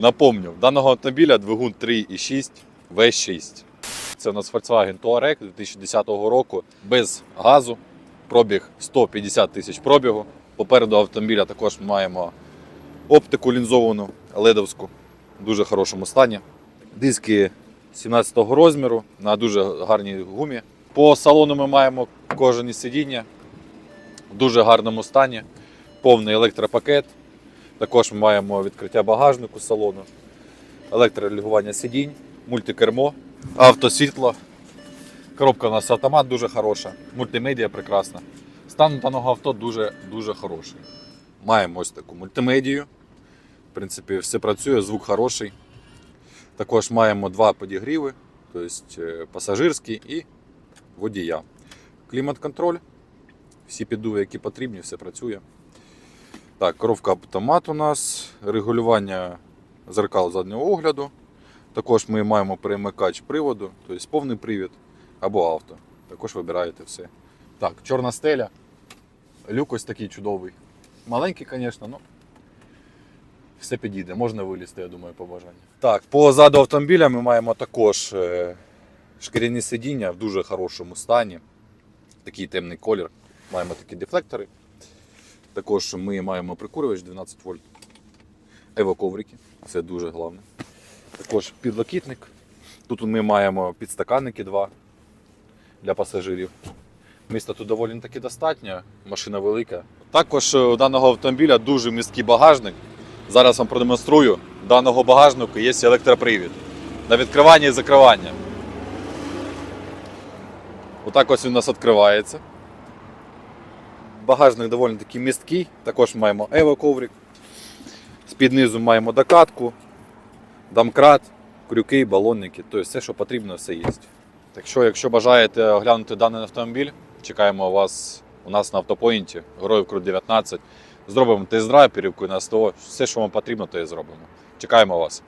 Напомню, в даного автомобіля двигун 3,6 V6. Це у нас Volkswagen Touareg 2010 року без газу, пробіг 150 тисяч пробігу. Попереду автомобіля також маємо оптику лінзовану ледовську в дуже хорошому стані. Диски 17-го розміру на дуже гарній гумі. По салону ми маємо кожані сидіння в дуже гарному стані, повний електропакет. Також ми маємо відкриття багажнику салону, електрорегулювання сидінь, мультикермо, автосвітло. Коробка у нас автомат дуже хороша, мультимедіа прекрасна. Стан даного авто дуже дуже хороший. Маємо ось таку мультимедію. В принципі, все працює, звук хороший. Також маємо два підігріви, тобто е, пасажирський і водія. Клімат-контроль, всі піддуви, які потрібні, все працює. Так, коробка автомат у нас, регулювання зеркал заднього огляду. Також ми маємо перемикач приводу, тобто повний привід або авто. Також вибираєте все. Так, чорна стеля. Люк ось такий чудовий. Маленький, звісно, але все підійде. Можна вилізти, я думаю, по бажанню. Так, позаду автомобіля ми маємо також е, шкіряні сидіння в дуже хорошому стані. Такий темний колір. Маємо такі дефлектори. Також ми маємо прикурювач 12 вольт. Ево-коврики. Це дуже головне. Також підлокітник. Тут ми маємо підстаканники два для пасажирів. Міста тут доволі таки достатньо, машина велика. Також е, у даного автомобіля дуже місткий багажник. Зараз вам продемонструю. У даного багажнику є електропривід на відкривання і закривання. Отак ось він у нас відкривається. Багажник доволі таки місткий. Також маємо ево-коврик. З-під низу маємо докатку, домкрат, крюки, балонники. Тобто все, що потрібно, все є. Так що, якщо бажаєте оглянути даний автомобіль, чекаємо вас у нас на автопоінті, Героїв Крут 19. Зробимо тест-драйв, перевірку на СТО. Все, що вам потрібно, то і зробимо. Чекаємо вас.